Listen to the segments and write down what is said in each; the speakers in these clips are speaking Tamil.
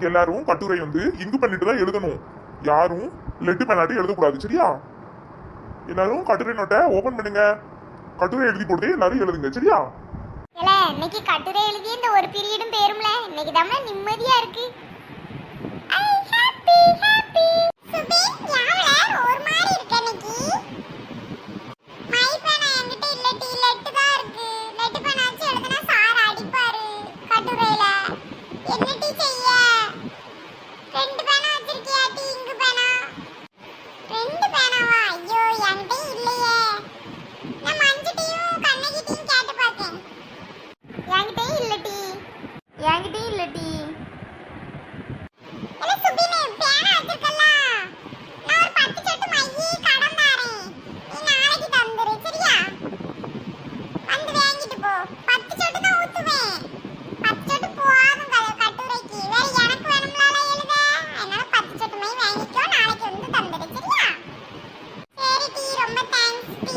இன்னைக்கு எல்லாரும் கட்டுரை வந்து இங்கு பண்ணிட்டு தான் எழுதணும். யாரும் லெட்டு பண்ணாட்டி எழுதக்கூடாது சரியா? எல்லாரும் கட்டுரை நோட்டை ஓபன் பண்ணுங்க. கட்டுரை எழுதி போட்டு எல்லாரும் எழுதுங்க சரியா? இன்னைக்கு கட்டுரை எழுதி இந்த ஒரு பீரியடும் பேரும்ல இன்னைக்கு தான் நிம்மதியா இருக்கு ஐ ஹாப்பி ஹாப்பி சுபின் யாவல ஒரு மாதிரி இருக்க இன்னைக்கு மை பேனா என்கிட்ட இல்ல டீ லெட் தான் இருக்கு லெட் பேனா வச்சு எழுதுனா சார் அடிப்பாரு கட்டுரையில என்ன டீ செய்ய ரெண்டு பேனா வச்சிருக்கியா டீ இங்கு பேனா ரெண்டு பேனாவா ஐயோ என்கிட்ட இல்லையே நான் மஞ்சுட்டையும் கண்ணகிட்டையும் கேட்டு பார்த்தேன் என்கிட்டயும் இல்ல டீ என்கிட்டயும் இல்ல டீ இல்ல சுபினே பேனா வச்சிருக்கல நான் ஒரு பத்து சொட்டு மையி கடன் தாரேன் நீ நாளைக்கு தந்துரு சரியா வந்து வாங்கிட்டு போ பத்து சொட்டு தான் ஊத்துவேன் பத்து சொட்டு போதும் கதை கட்டுரைக்கு வேற எனக்கு வேணும்ல எழுத அதனால பத்து சொட்டு மை வாங்கிக்கோ நாளைக்கு வந்து தந்துரு சரியா சரி டீ ரொம்ப தேங்க்ஸ் டீ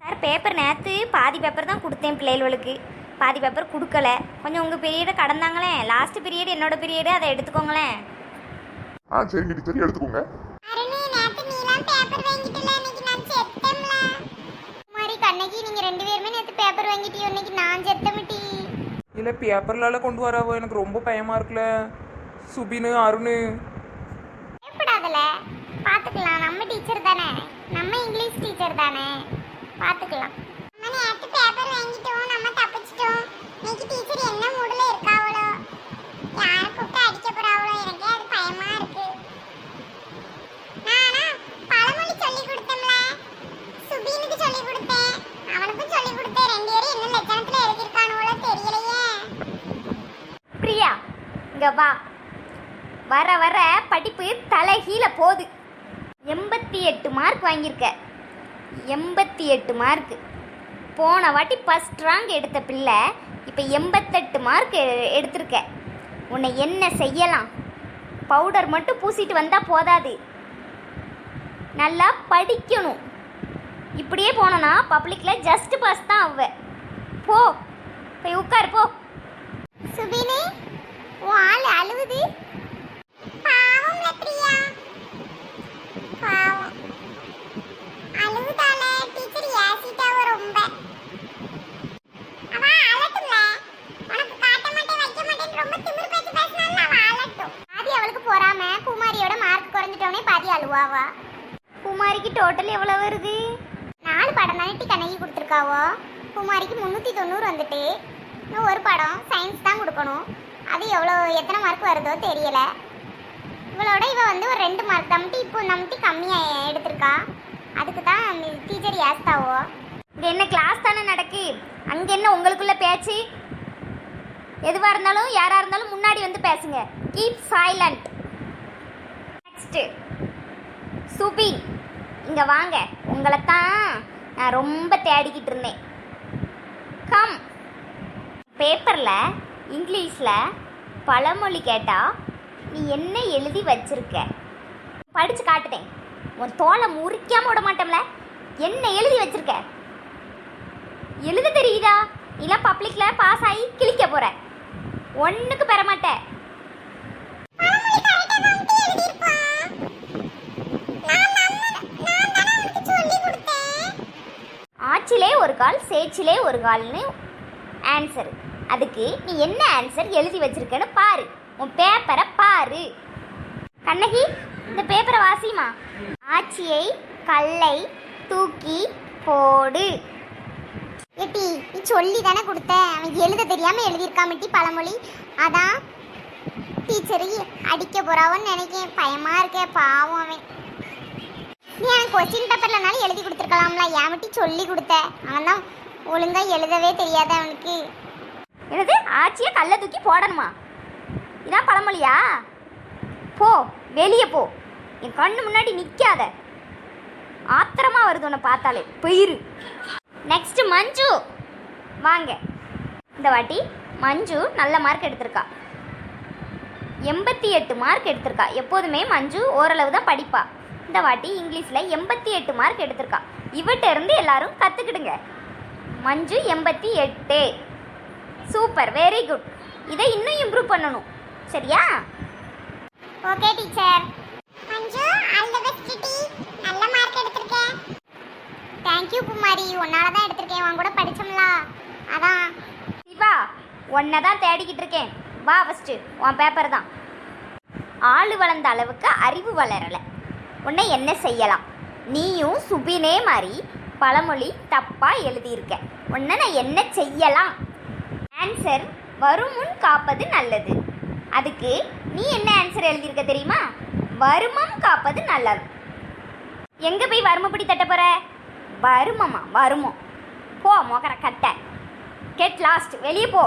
சார் பேப்பர் நேற்று பாதி பேப்பர் தான் கொடுத்தேன் பிள்ளைகளுக்கு. பாதி பேப்பர் கொடுக்கல. கொஞ்சம் உங்கள் பீரியடை கடந்தாங்களே. லாஸ்ட் பீரியட் என்னோட பீரியடு அதை எடுத்துக்கோங்களேன். ஆ சரிங்க டீச்சர் எடுத்துக்கோங்க. அருணி நேத்து நீலாம் பேப்பர் வாங்கிட்டல. இன்னைக்கு நான் செத்தம்ல. மாதிரி கண்ணகி நீங்க ரெண்டு பேருமே நேத்து பேப்பர் வாங்கிட்டியோ? இன்னைக்கு நான் செத்தமிட்டி இல்லை பேப்பர்லால கொண்டு வரவோ? எனக்கு ரொம்ப பயமா இருக்குல்ல. சுபினு அருணு. பயப்படாதல. பாத்துக்கலாம். நம்ம டீச்சர் தானே. நம்ம இங்கிலீஷ் டீச்சர் தானே. பார்த்துக்கலாம் நம்ம நேத்து பேப்பர் வாங்கிட்டோம். நம்ம தப்பிச்சிட்டோம். இன்னைக்கு டீச்சர் என்ன மூடுல இருக்காவளோ? யார கூப்பிட்டு அடிக்க போறாவளோ? எனக்கே அது பயமா இருக்கு. நானா பழமொழி சொல்லி கொடுத்தேன்ல. சுபீனுக்கு சொல்லி கொடுத்தேன். அவனுக்கும் சொல்லி கொடுத்தேன். ரெண்டு பேரும் என்ன லட்சணத்துல எழுதியிருக்கானுவளோ தெரியலையே. பிரியா இங்கே வா. வர வர படிப்பு தலைகீழ போகுது. எண்பத்தி எட்டு மார்க் வாங்கியிருக்க. எண்பத்தி எட்டு மார்க்கு போன வாட்டி ஃபஸ்ட் ரேங்க் எடுத்த பிள்ளை இப்போ எண்பத்தெட்டு மார்க் எடுத்திருக்க. உன்னை என்ன செய்யலாம்? பவுடர் மட்டும் பூசிட்டு வந்தால் போதாது. நல்லா படிக்கணும். இப்படியே போனோன்னா பப்ளிக்கில் ஜஸ்ட் பாஸ் தான் அவ போ போய் உட்கார் போ. சுபினி உன் ஆள் அழுவுது. பாவம் பிரியா பாவம் அழுவுதால டீச்சர் ஏசிட்டாவ ரொம்ப அவ அழட்டும்ல உனக்கு காட்ட மாட்டேன் வைக்க மாட்டேன் ரொம்ப திமிர் பேச்சு பேசினால அவ அழட்டும் பாதி அவளுக்கு போறாம குமாரியோட மார்க் ரூபாவா குமாரிக்கு டோட்டல் எவ்வளோ வருது? நாலு படம் தானே டி கண்ணகி கொடுத்துருக்காவோ? குமாரிக்கு முந்நூற்றி தொண்ணூறு வந்துட்டு. இன்னும் ஒரு படம் சயின்ஸ் தான் கொடுக்கணும். அது எவ்வளோ எத்தனை மார்க் வருதோ தெரியலை. இவளோட இவ வந்து ஒரு ரெண்டு மார்க் தம்பிட்டு இப்போ நம்பிட்டு கம்மியாக எடுத்திருக்கா. அதுக்கு தான் டீச்சர் ஏஸ்தாவோ. இங்கே என்ன கிளாஸ் தானே நடக்கு? அங்கே என்ன உங்களுக்குள்ள பேச்சு? எதுவாக இருந்தாலும் யாராக இருந்தாலும் முன்னாடி வந்து பேசுங்க. கீப் சைலண்ட் நெக்ஸ்ட்டு சூப்பி இங்கே வாங்க. உங்களை தான் நான் ரொம்ப தேடிக்கிட்டு இருந்தேன். கம் பேப்பரில் இங்கிலீஷில் பழமொழி கேட்டால் நீ என்ன எழுதி வச்சிருக்க? படித்து காட்டுதேன். உன் தோலை முறிக்காமல் விட மாட்டோம்ல? என்ன எழுதி வச்சிருக்க? எழுத தெரியுதா? நீலாம் பப்ளிக்கில் பாஸ் ஆகி கிழிக்க போகிற ஒன்றுக்கு பெற மாட்ட. ஆச்சிலே ஒரு கால் சேச்சிலே ஒரு கால்னு ஆன்சர் அதுக்கு நீ என்ன ஆன்சர் எழுதி வச்சிருக்கன்னு பாரு. உன் பேப்பரை பாரு. கண்ணகி இந்த பேப்பரை வாசிமா? ஆட்சியை கல்லை தூக்கி போடு. ஏட்டி நீ சொல்லி தானே கொடுத்த? அவன் எழுத தெரியாம எழுதியிருக்காமட்டி பழமொழி. அதான் டீச்சரு அடிக்க போறாவோன்னு நினைக்கேன். பயமா இருக்கே பாவம் அவன். நீ அவன் கொஸ்டின் பேப்பர்லனாலும் எழுதி கொடுத்துருக்கலாம்ல. ஏமட்டி சொல்லி கொடுத்த. அவன் தான் ஒழுங்கா எழுதவே தெரியாத அவனுக்கு. என்னது? ஆச்சியை கல்லை தூக்கி போடணுமா? இதான் பழமொழியா? போ வெளியே போ. என் கண்ணு முன்னாடி நிற்காத ஆத்திரமா வருது உன்னை பார்த்தாலே. போயிரு. நெக்ஸ்ட் மஞ்சு. வாங்க. இந்த வாட்டி மஞ்சு நல்ல மார்க் எடுத்திருக்கா. எண்பத்தி எட்டு மார்க் எடுத்திருக்கா. எப்போதுமே மஞ்சு ஓரளவு தான் படிப்பா. இந்த வாட்டி இங்கிலீஷில் எண்பத்தி எட்டு மார்க் எடுத்திருக்கா. இவட்ட இருந்து எல்லாரும் கற்றுக்கிடுங்க மஞ்சு எண்பத்தி எட்டு. சூப்பர் வெரி குட் இதை இன்னும் இம்ப்ரூவ் பண்ணணும். சரியா? Okay teacher Manju all the best D நல்ல மார்க் எடுத்திருக்க. Thank you Kumari. உன்னால தான் எடுத்திருக்கேன். உன் கூட படிச்சோம்ல. அதான். சிவா உன்னை தான் தேடிக்கிட்டு இருக்கேன். வா ஃபஸ்ட்டு உன் பேப்பர் தான். ஆளு வளர்ந்த அளவுக்கு அறிவு வளரலை. உன்னை என்ன செய்யலாம்? நீயும் சுபினே மாதிரி பழமொழி தப்பாக எழுதியிருக்க. உன்னை நான் என்ன செய்யலாம்? ஆன்சர் வரும் முன் காப்பது நல்லது. அதுக்கு நீ என்ன ஆன்சர் எழுதியிருக்க தெரியுமா? வருமம் காப்பது நல்லது. எங்கே போய் வருமப்படி தட்ட போகிற வருமம்மா வருமம்? போ மொகர கட்ட. கெட் லாஸ்ட் வெளியே போ.